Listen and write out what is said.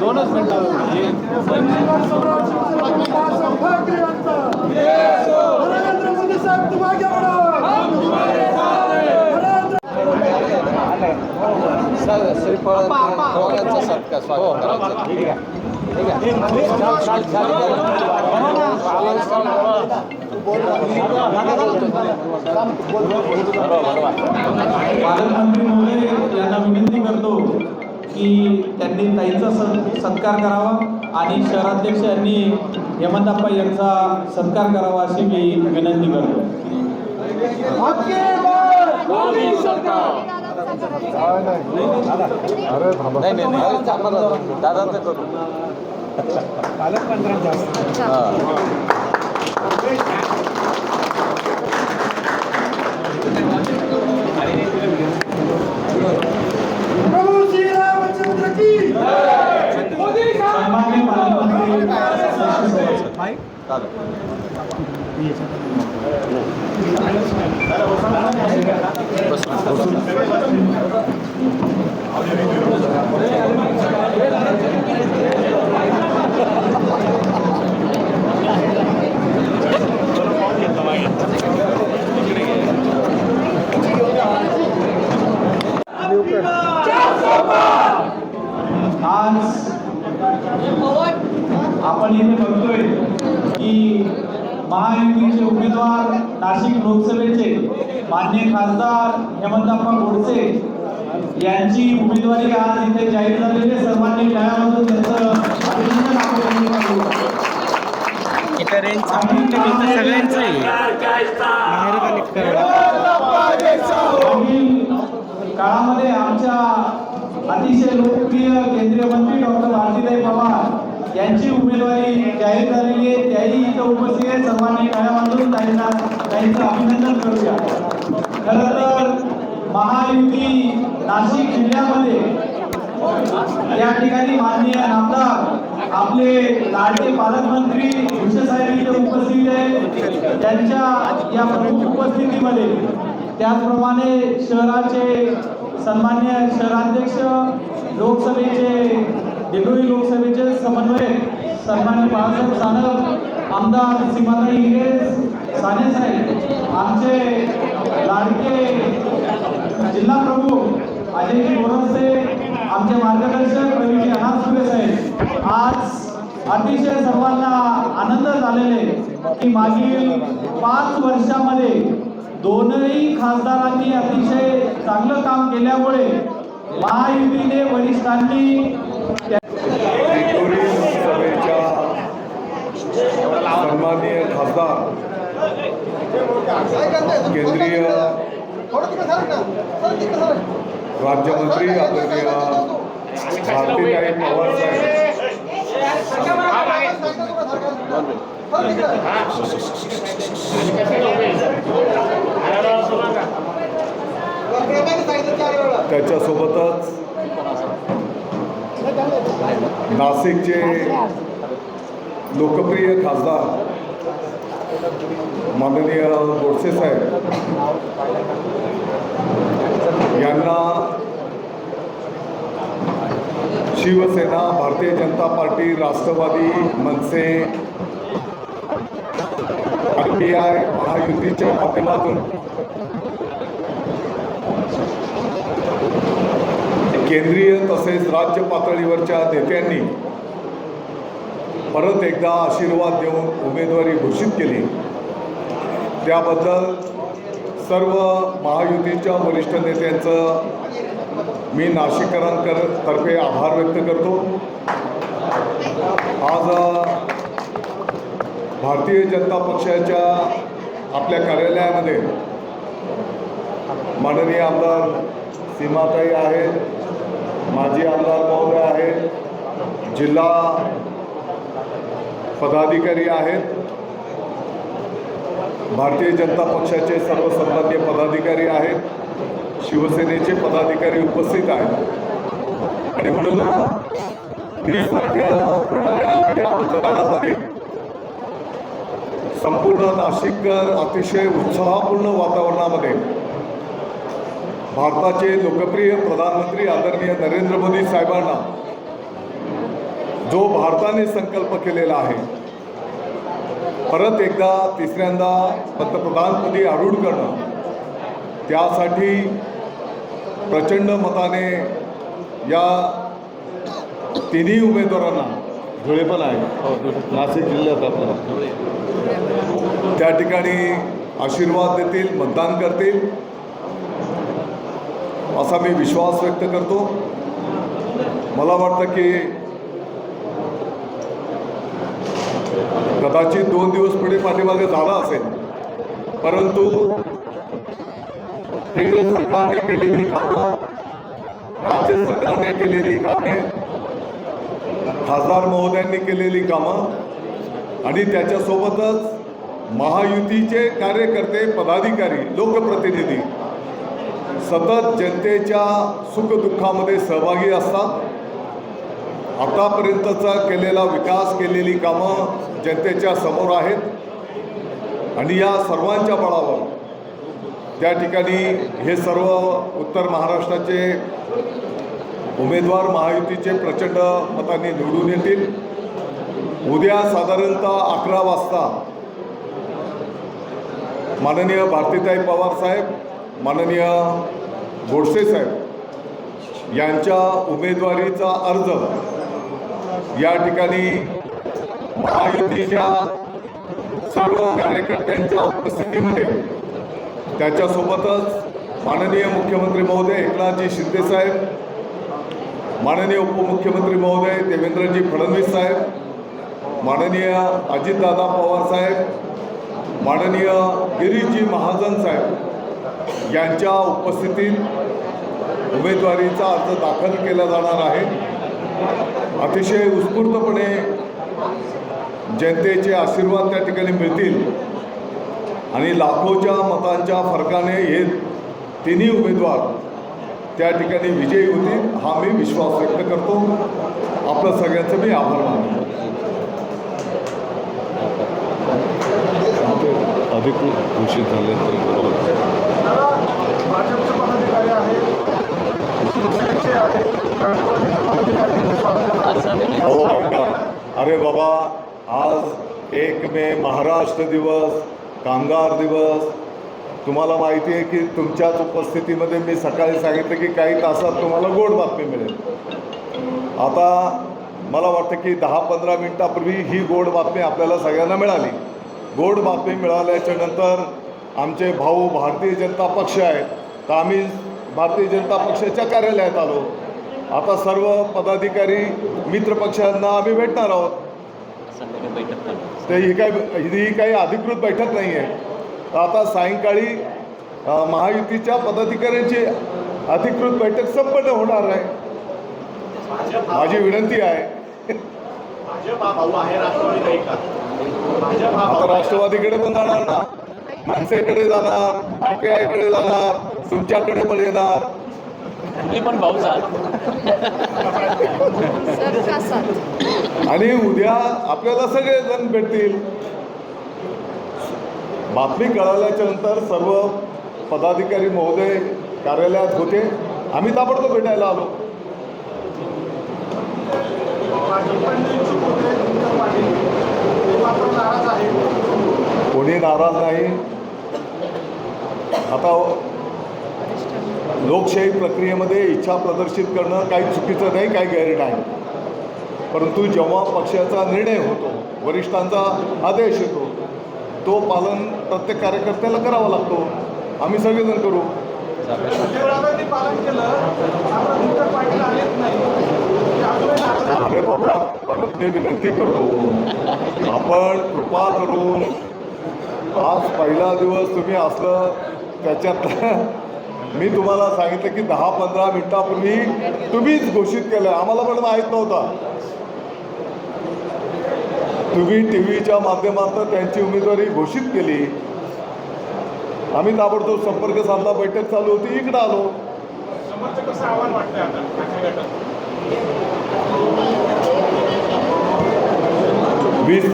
दोनच नरेंद्र मोदी साहेब तुम आगे बढ़ो श्रीफळांचा सत्कार पालकमंत्री महोदय यांना विनंती करतो की त्यांनी ताईचा सत् सत्कार करावा आणि शहराध्यक्ष यांनी हेमंतप्पा यांचा सत्कार करावा अशी मी विनंती करतो. दादा दादांचं करू. प्रभु आज आपण इथे बघतोय की महायुतीचे उमेदवार नाशिक लोकसभेचे मान्य खासदार हेमंतप्पा गोडसे यांची उमेदवारी आज इथे जाहीर झालेली सर्वांनी न्यायामधून त्यांचं अभिनंदन आपण करू. अतिशय लोकप्रिय केंद्रीय मंत्री डॉक्टर भारतीताई पवार यांची उमेदवारी जाहीर झालेली आहे. त्याही इथं उपस्थित आहे सर्वांनी काळ्या बांधून त्यांना त्यांचं अभिनंदन करूया. खरं तर महायुती नाशिक जिल्ह्यामध्ये या ठिकाणी माननीय आमदार आपले लाडके पालकमंत्री भुसे साहेब इथे उपस्थित आहे त्यांच्या या प्रमुख उपस्थितीमध्ये त्याचप्रमाणे शहराचे सन्मान्य शहराध्यक्ष लोकसभेचे दिंडोरी लोकसभेचे समन्वयक सन्मान्य बाळासाहेब सानप आमदार सीमाताई इंग्रेज साने साहेब आमचे लाडके जिल्हा प्रमुख अजयजी बोरसे आमचे मार्गदर्शक रवीजी अनाथपुरे साहेब. आज अतिशय सर्वांना आनंद झालेले की मागील पाच वर्षामध्ये दोनही खासदारांनी अतिशय चांगलं काम केल्यामुळे महायुतीने वरिष्ठांनी त्या- सन्माननीय खासदार केंद्रीय राज्यमंत्री आदरणीय भारतीताई पवार साहेब. त्याच्यासोबतच नाशिकचे लोकप्रिय खासदार माननीय गोडसे साहेब यांना Shivsena Bharatiya Janata party Rashtrawadi MNS R P I महायुतीच्या माध्यमातून केंद्रीय तसेच राज्य पातळीवरच्या नेत्यांनी परत एकदा आशीर्वाद देऊन उमेदवारी घोषित केली. त्याबद्दल सर्व महायुतीच्या वरिष्ठ नेत्यांचं मी नाशिककरांकर तर्फे आभार व्यक्त करतो. आज भारतीय जनता पक्षाच्या आपल्या कार्यालयामध्ये माननीय आमदार सीमाताई आहेत. माजी आमदार महोदय आहेत. जिल्हा पदाधिकारी आहेत. भारतीय जनता पक्षाचे सर्व सन्मान्य पदाधिकारी आहेत. शिवसेनेचे पदाधिकारी उपस्थित आहेत. आणि म्हणून संपूर्ण नाशिककर अतिशय उत्साहपूर्ण वातावरणामध्ये भारताचे लोकप्रिय प्रधानमंत्री आदरणीय नरेंद्र मोदी साहेबांना जो भारताने संकल्प केलेला आहे परत एकदा तिसऱ्यांदा पंतप्रधानपदी आरूढ करणं त्यासाठी प्रचंड मताने या तिन्ही उमेदवारांना धुळे पण आहे. नाशिक जिल्ह्यात आपला त्या ठिकाणी आशीर्वाद देतील मतदान करतील. असा मी विश्वास व्यक्त करतो. मला वाटतं की कदाचित दोन दिवस पुढे पाठीमागे झाला असेल. परंतु केंद्र सरकारने केलेली कामं राज्य सरकारने केलेली कामे खासदार महोदयांनी केलेली कामं आणि त्याच्यासोबतच महायुतीचे कार्यकर्ते पदाधिकारी लोकप्रतिनिधी सतत जनतेच्या सुखदुःखामध्ये सहभागी असतात. आतापर्यंतचा केलेला विकास केलेली कामं जनतेच्या समोर आहेत. आणि या सर्वांच्या बळावर त्या ठिकाणी हे सर्व उत्तर महाराष्ट्राचे उमेदवार महायुतीचे प्रचंड मतांनी निवडून येतील. उद्या साधारणतः अकरा वाजता माननीय भारतीताई पवार साहेब माननीय गोडसे साहेब यांच्या उमेदवारीचा अर्ज या ठिकाणी महायुतीच्या सर्व कार्यकर्त्यांच्या उपस्थितीमध्ये त्याच्यासोबतच माननीय मुख्यमंत्री महोदय एकनाथजी शिंदे साहेब माननीय उपमुख्यमंत्री महोदय देवेंद्रजी फडणवीस साहेब माननीय अजितदादा पवार साहेब माननीय गिरीजी महाजन साहेब यांच्या उपस्थितीत उमेदवारीचा अर्ज दाखल केला जाणार आहे. अतिशय उत्स्फूर्तपणे जनतेचे आशीर्वाद त्या ठिकाणी मिळतील. आणि लाखोच्या मतांच्या फरकाने हे तिन्ही उमेदवार त्या ठिकाणी विजयी होतील हा मी विश्वास व्यक्त करतो. आपलं सगळ्यांचं मी आभार मानतो. अधिकृत घोषित झाले तर हो, हो, हो. अरे बाबा आज एक मे महाराष्ट्र दिवस कामगार दिवस. तुम्हाला माहिती आहे की तुमच्याच उपस्थितीमध्ये मी सकाळी सांगितलं की काही तासात तुम्हाला गोड बातमी मिळेल. आता मला वाटतं की दहा पंधरा मिनटापूर्वी ही गोड बातमी आपल्याला सगळ्यांना मिळाली. गोड बातमी मिळाल्याच्या नंतर आमचे भाऊ भारतीय जनता पक्ष आहेत तर आम्ही भारतीय जनता पक्षाच्या कार्यालयात आलो. आता सर्व पदाधिकारी मित्रपक्षांना आम्ही भेटणार आहोत. तर ही काय ही काही अधिकृत बैठक नाही आहे. तर आता सायंकाळी महायुतीच्या पदाधिकाऱ्यांची अधिकृत बैठक संपन्न होणार आहे. माझी विनंती आहे आता राष्ट्रवादीकडे पण जाणार ना? मनसेकडे जाणार आयपीआयकडे जाणार तुमच्याकडे पण येणार. सबका साथ? आणि उद्या आपल्याला सगळे जण भेटतील. बातमी कळाल्याच्या नंतर सर्व पदाधिकारी महोदय कार्यालयात होते. आम्ही ताबडतोब भेटायला आलो भाजपकडे इच्छुक होते तुमच्या पाटील ते मात्र नाराज आहेत कोणी नाराज नाही. आता लोकशाही प्रक्रियेमध्ये इच्छा प्रदर्शित करणं काही चुकीचं नाही काही गैर नाही. परंतु जेव्हा पक्षाचा निर्णय होतो वरिष्ठांचा आदेश येतो तो पालन प्रत्येक कार्यकर्त्याला करावा लागतो. आम्ही सगळेजण करू सत्यवादांनी पालन केलं मात्र तुमच्या पाटील आलेच नाही ते अजूनही नाराज आहेत. अरे बाबा ते मी विनंती करतो. आपण कृपा करून आज पहिला दिवस तुम्ही असलं त्याच्यात मी तुम्हाला सांगितलं की दहा पंधरा मिनिटापूर्वी तुम्हीच घोषित केलं. आम्हाला पण माहीत नव्हता. तुम्ही टी व्हीच्या माध्यमातून त्यांची उमेदवारी घोषित केली. आम्ही ताबडतोब संपर्क साधला बैठक चालू होती इकडं आलो. Biz